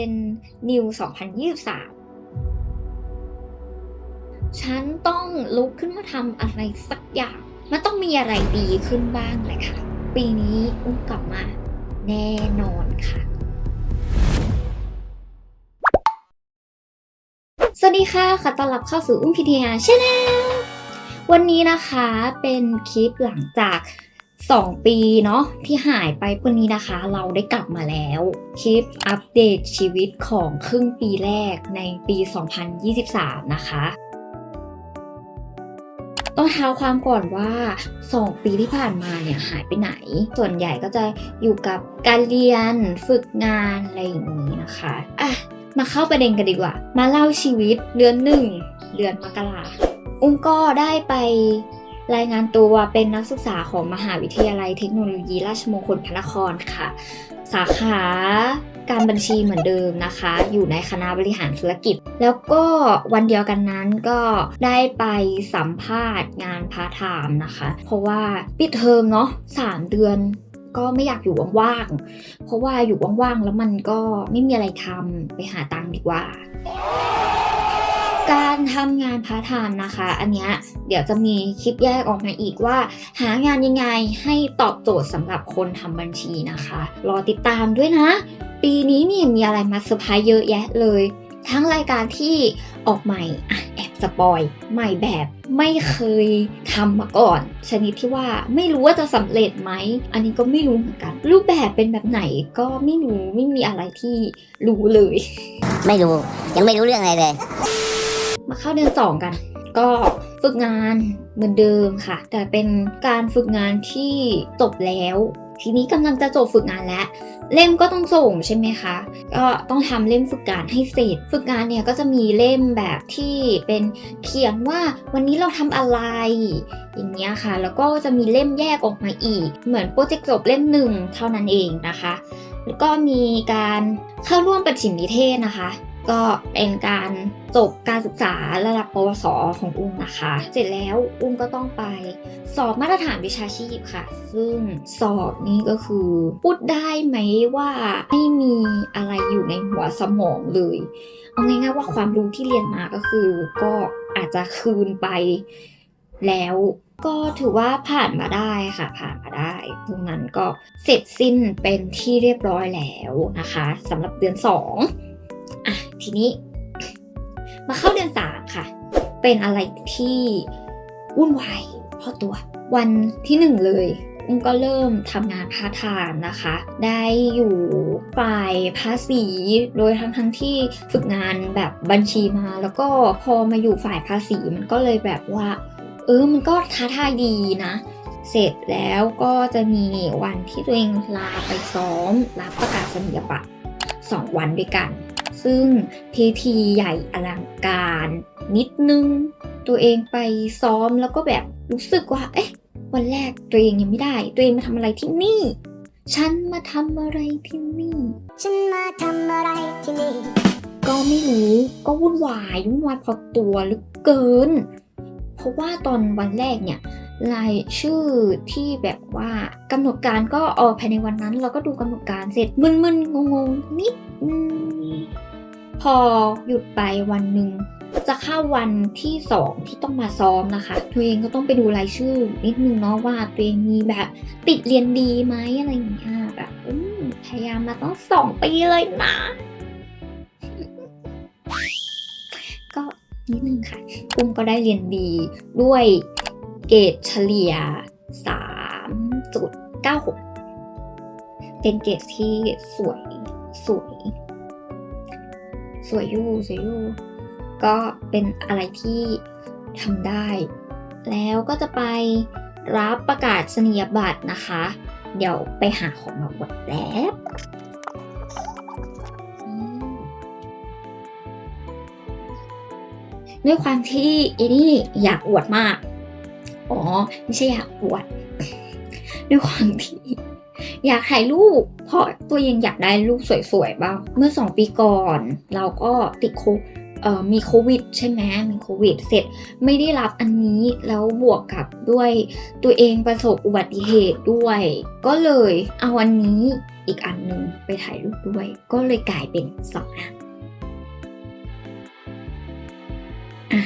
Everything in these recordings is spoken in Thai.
เป็น New 2023 ฉันต้องลุกขึ้นมาทำอะไรสักอย่าง มันต้องมีอะไรดีขึ้นบ้างแหละค่ะ ปีนี้อุ้มกลับมาแน่นอนค่ะสวัสดีค่ะ ขอต้อนรับเข้าสู่อุ้มพีทีอาร์ชแนลวันนี้นะคะเป็นคลิปหลังจาก 2 ปีเนาะที่หายไปวันนี้นะคะ เราได้กลับมาแล้วคลิปอัปเดตชีวิตของครึ่งปีแรกในปี 2023 นะคะต้องเท้าความก่อนว่า 2 ปีที่ผ่านมาเนี่ยหายไปไหน ส่วนใหญ่ก็จะอยู่กับการเรียนฝึกงานอะไรอย่างนี้นะคะอะมาเข้าประเด็นกันดีกว่า มาเล่าชีวิตเดือนหนึ่งเดือนมกราอุ้มก็ได้ไป รายงานตัวเป็นนักศึกษาของมหาวิทยาลัยเทคโนโลยีราชมงคลพระนครค่ะ สาขาการบัญชีเหมือนเดิมนะคะ อยู่ในคณะบริหารธุรกิจ แล้วก็วันเดียวกันนั้นก็ได้ไปสัมภาษณ์งานพาร์ทไทม์นะคะ เพราะว่าปิดเทอมเนาะสามเดือนก็ไม่อยากอยู่ว่างๆ เพราะว่าอยู่ว่างๆ แล้วมันก็ไม่มีอะไรทำไปหาตังค์ดีกว่า การทำงานพาร์ทไทม์นะคะ อันเนี้ยเดี๋ยวจะมีคลิปแยกออกมาอีกว่า หางานยังไงให้ตอบโจทย์สำหรับคนทำบัญชีนะคะ รอติดตามด้วยนะ ปีนี้เนี่ยมีอะไรมาเซอร์ไพรส์เยอะแยะเลย ทั้งรายการที่ออกใหม่อะแอบสปอยใหม่แบบไม่เคยทำมาก่อน ชนิดที่ว่าไม่รู้ว่าจะสำเร็จไหม อันนี้ก็ไม่รู้เหมือนกัน รูปแบบเป็นแบบไหนก็ไม่รู้ไม่มีอะไรที่รู้เลย ไม่รู้ยังไม่รู้เรื่องอะไรเลย มาเข้าเดือนสองกัน ก็ฝึกงานเหมือนเดิมค่ะ แต่เป็นการฝึกงานที่จบแล้ว ทีนี้กำลังจะจบฝึกงานแล้ว เล่มก็ต้องส่งใช่ไหมคะ ก็ต้องทำเล่มฝึกงานให้เสร็จ ฝึกงานเนี่ยก็จะมีเล่มแบบที่เป็นเขียนว่าวันนี้เราทำอะไร อย่างเงี้ยค่ะ แล้วก็จะมีเล่มแยกออกมาอีก เหมือนโปรเจกต์จบเล่มหนึ่งเท่านั้นเองนะคะแล้วก็มีการเข้าร่วมประชิมนิเทศนะคะ ก็เป็นการจบการศึกษาระดับปวสของอุ้มนะคะ เสร็จแล้วอุ้มก็ต้องไปสอบมาตรฐานวิชาชีพค่ะ ซึ่งสอบนี้ก็คือ พูดได้ไหมว่าไม่มีอะไรอยู่ในหัวสมองเลย เอาง่ายๆว่าความรู้ที่เรียนมาก็คือ ก็อาจจะคืนไปแล้วก็ถือว่าผ่านมาได้ค่ะ ผ่านมาได้ตรงนั้นก็เสร็จสิ้นเป็นที่เรียบร้อยแล้วนะคะสำหรับเดือน 2 อะทีนี้ มาเข้าเดือน3ค่ะ เป็นอะไรที่วุ่นวายพอตัว วันที่หนึ่งเลยอุ้มก็เริ่มทำงานพาร์ทไทม์นะคะ ได้อยู่ฝ่ายภาษี โดยทั้งทั้งที่ฝึกงานแบบบัญชีมา แล้วก็พอมาอยู่ฝ่ายภาษีมันก็เลยแบบว่า เออมันก็ท้าทายดีนะ เสร็จแล้วก็จะมีวันที่ตัวเองลาไปซ้อม รับประกาศนียบัตร2วันด้วยกัน ซึ่งพิธีใหญ่อลังการนิดนึง ตัวเองไปซ้อมแล้วก็แบบรู้สึกว่า เอ๊ะ วันแรกตัวเองยังไม่ได้ ตัวเองมาทำอะไรที่นี่ ฉันมาทำอะไรที่นี่ ฉันมาทำอะไรที่นี่ ก็ไม่รู้ก็วุ่นวายวุ่นวายพอตัวเหลือเกิน เพราะว่าตอนวันแรกเนี่ยรายชื่อที่แบบว่ากำหนดการก็ออกภายในวันนั้น เราก็ดูกำหนดการเสร็จมึนๆงงๆนิดนึง พอหยุดไปวันหนึ่งจะเข้าวันที่สองที่ต้องมาซ้อมนะคะ ตัวเองก็ต้องไปดูรายชื่อ นิดนึงเนาะว่าตัวเองมีแบบ ติดเรียนดีไหมอะไรอย่างเงี้ยแบบอืมพยายามมาต้องสองปีเลยนะ ก็นิดนึงค่ะกุ้มก็ได้เรียนดีด้วยเกรดเฉลี่ย 3.96 เป็นเกรดที่สวยสวย สวยอยู่สวยอยู่ก็เป็นอะไรที่ทำได้ แล้วก็จะไปรับประกาศนียบัตรนะคะ เดี๋ยวไปหาของมาอวดแล้วอืมด้วยความที่อีนี่อยากอวดมาก อ๋อ ไม่ใช่อยากอวด ด้วยความที่ อยากถ่ายรูป เพราะตัวเองอยากได้รูปสวยๆบ้างเมื่อสองปีก่อน เราก็ติดโคมีโควิดใช่ไหมมีโควิดเสร็จไม่ได้รับอันนี้แล้วบวกกับด้วยตัวเองประสบอุบัติเหตุด้วย ก็เลยเอาอันนี้อีกอันหนึ่งไปถ่ายรูปด้วย ก็เลยกลายเป็นสองอันอะ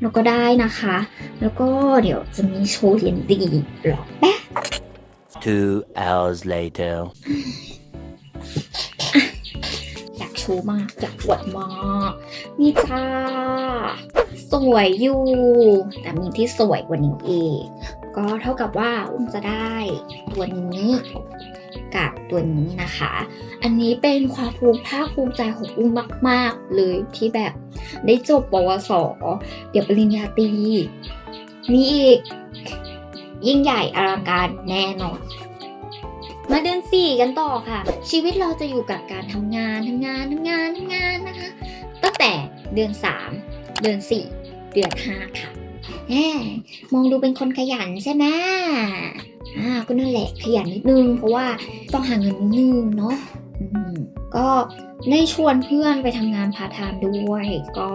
แล้วก็ได้นะคะ แล้วก็เดี๋ยวจะมีโชว์เรียนดีหรอแป๊บ Two hours later. อยากโชว์มาก อยากอวดมากนี่จ้า สวยอยู่ แต่มีที่สวยกว่านี้อีก ก็เท่ากับว่าอุ้มจะได้ตัวนี้กับตัวนี้นะคะ อันนี้เป็นความภูมิภาคภูมิใจของอุ้มมาก ๆ เลยที่แบบได้จบปวส เดี๋ยวปริญญาตรีมีอีก ยิ่งใหญ่อลังการแน่นอน มาเดือนสี่กันต่อค่ะ ชีวิตเราจะอยู่กับการทำงานทำงานทำงานทำงานนะคะ ตั้งแต่เดือนสามเดือนสี่เดือนห้าค่ะแหมมองดูเป็นคนขยันใช่ไหมอ่าก็นั่นแหละขยันนิดนึง เพราะว่าต้องหาเงินนิดนึงเนาะก็ได้ชวนเพื่อนไปทำงานพาร์ทไทม์ด้วย ก็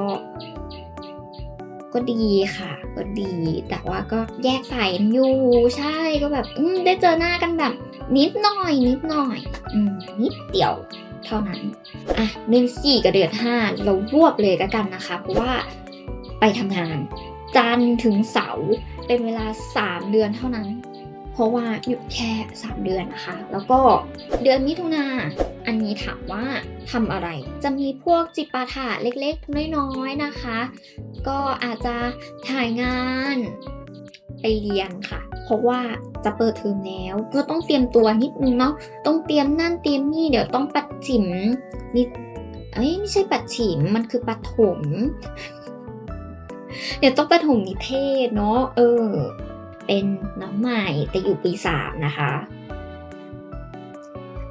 ก็ดีค่ะ ก็ดี แต่ว่าก็แยกสายอยู่ใช่ก็แบบได้เจอหน้ากันแบบ นิดหน่อยนิดหน่อยอืมนิดเดียวเท่านั้น อะเดือนสี่กับเดือนห้าเรารวบเลยก็กันนะคะ เพราะว่าไปทำงาน จันถึงเสาร์เป็นเวลา 3 เดือนเท่านั้น เพราะว่าหยุดแค่ 3 เดือนนะคะ แล้วก็เดือนมิถุนาอันนี้ถามว่าทำอะไร จะมีพวกจิปาถะเล็กๆ น้อยๆนะคะ ก็อาจจะถ่ายงานไปเรียนค่ะ เพราะว่าจะเปิดเทอมแล้ว ก็ต้องเตรียมตัวนิดนึงเนาะ ต้องเตรียมนั่นเตรียมนี่ เดี๋ยวต้องปัดฉิมนิดเอ้ยไม่ใช่ปัดฉิม มันคือปัดถม เดี๋ยวต้องปัดถมนิเทศเนาะ เออ เป็นน้องใหม่แต่อยู่ปีสามนะคะ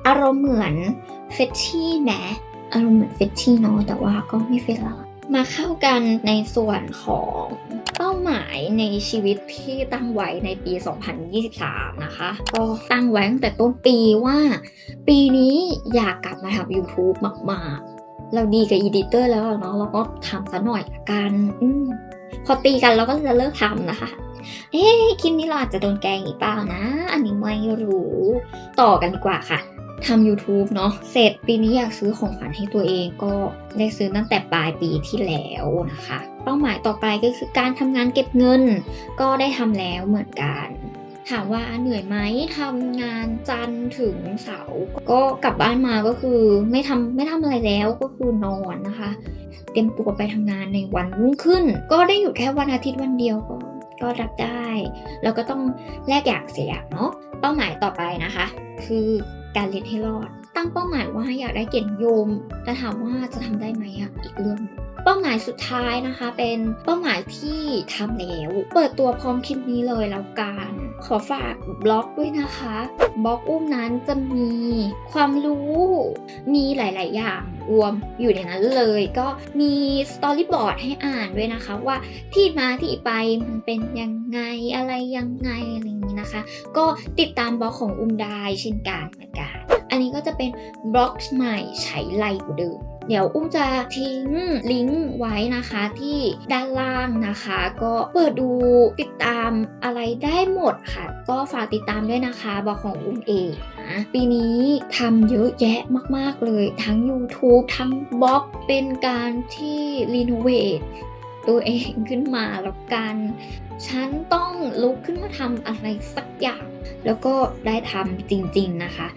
อารมณ์เหมือนเฟชชี่แหมอารมณ์เหมือนเฟชชี่เนาะแต่ว่าก็ไม่เฟชละมาเข้ากันในส่วนของเป้าหมายในชีวิตที่ตั้งไว้ในปี 2023 นะคะ ก็ตั้งไว้ตั้งแต่ต้นปีว่า ปีนี้อยากกลับมาทำ YouTube มากๆ เราดีกับอีดิเตอร์แล้วเนาะเราก็ทำซะหน่อยละกันอพอตีกันเราก็จะเลิกทำนะคะ เอ๊ะคลิปนี้เราอาจจะโดนแกงอีกเปล่านะ อันนี้ไม่รู้ ต่อกันดีกว่าค่ะทำ YouTube เนาะ เสร็จปีนี้อยากซื้อของขวัญให้ตัวเองก็ได้ซื้อตั้งแต่ปลายปีที่แล้วนะคะ เป้าหมายต่อไปก็คือการทำงานเก็บเงิน ก็ได้ทำแล้วเหมือนกัน ถามว่าเหนื่อยไหมทำงานจันทร์ถึงเสาร์ก็กลับบ้านมาก็คือไม่ทำไม่ทำอะไรแล้วก็คือนอนนะคะ เตรียมตัวไปทำงานในวันรุ่งขึ้น ก็ได้อยู่แค่วันอาทิตย์วันเดียวก็ ก็รับได้ แล้วก็ต้องแลกอยากเสียอยากเนาะเป้าหมายต่อไปนะคะ คือการเรียนให้รอด ตั้งเป้าหมายว่าอยากได้เกียรตินิยม แต่ถามว่าจะทำได้ไหมอะอีกเรื่องหนึ่งเป้าหมายสุดท้ายนะคะเป็นเป้าหมายที่ทำแล้ว เปิดตัวพร้อมคลิปนี้เลยแล้วกันขอฝากบล็อกด้วยนะคะบล็อกอุ้มนั้นจะมีความรู้มีหลาย ๆ อย่างรวมอยู่ในนั้นเลย ก็มีสตอรี่บอร์ดให้อ่านด้วยนะคะ ว่าที่มาที่ไปมันเป็นยังไงอะไรยังไงอะไรอย่างนี้นะคะ ก็ติดตามบล็อกของอุ้มได้เช่นกันเหมือนกัน อันนี้ก็จะเป็นบล็อกใหม่ใช้ไลกว่าเดิมเดี๋ยวอุ้มจะทิ้งลิงก์ไว้นะคะที่ด้านล่างนะคะ ก็เปิดดูติดตามอะไรได้หมดค่ะ ก็ฝากติดตามด้วยนะคะบล็อกของอุ้มเองนะปีนี้ทำเยอะแยะมาก ๆ เลย ทั้ง YouTube ทั้งบล็อกเป็นการที่รีโนเวทตัวเองขึ้นมาแล้วกัน ฉันต้องลุกขึ้นมาทำอะไรสักอย่าง แล้วก็ได้ทำจริง ๆ นะคะ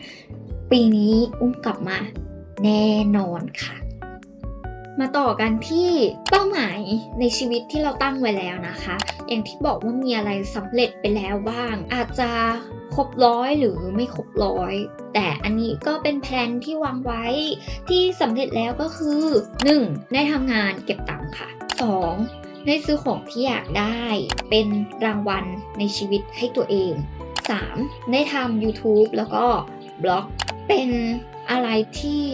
ปีนี้อุ้มกลับมาแน่นอนค่ะ มาต่อกันที่เป้าหมายในชีวิตที่เราตั้งไว้แล้วนะคะ อย่างที่บอกว่ามีอะไรสำเร็จไปแล้วบ้าง อาจจะครบร้อยหรือไม่ครบร้อย แต่อันนี้ก็เป็นแผนที่วางไว้ที่สำเร็จแล้วก็คือ 1. ได้ทำงานเก็บตังค์ค่ะ 2. ได้ซื้อของที่อยากได้เป็นรางวัลในชีวิตให้ตัวเอง 3. ได้ทำ YouTube แล้วก็บล็อก เป็นอะไรที่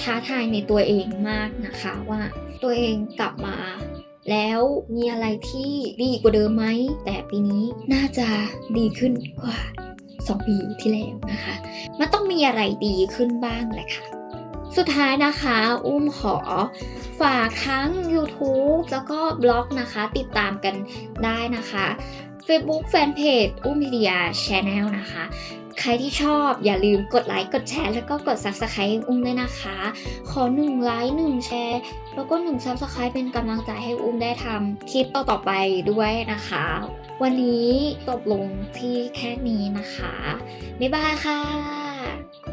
ท้าทายในตัวเองมากนะคะว่าตัวเองกลับมา แล้วมีอะไรที่ดีกว่าเดิมไหม แต่ปีนี้น่าจะดีขึ้นกว่า 2 ปีที่แล้วนะคะ มันต้องมีอะไรดีขึ้นบ้างแหละค่ะ สุดท้ายนะคะ อุ้มขอฝากทั้ง YouTube แล้วก็บล็อกนะคะ ติดตามกันได้นะคะ Facebook Fanpage อุ้มมีเดีย Channel นะคะ ใครที่ชอบอย่าลืมกดไลค์กดแชร์แล้วก็กด Subscribe อุ้มด้วยนะคะ ขอหนึ่งไลค์หนึ่งแชร์ แล้วก็หนึ่ง Subscribe เป็นกำลังใจให้อุ้มได้ทำคลิปต่อๆไปด้วยนะคะ วันนี้จบลงที่แค่นี้นะคะ บ๊ายบายค่ะ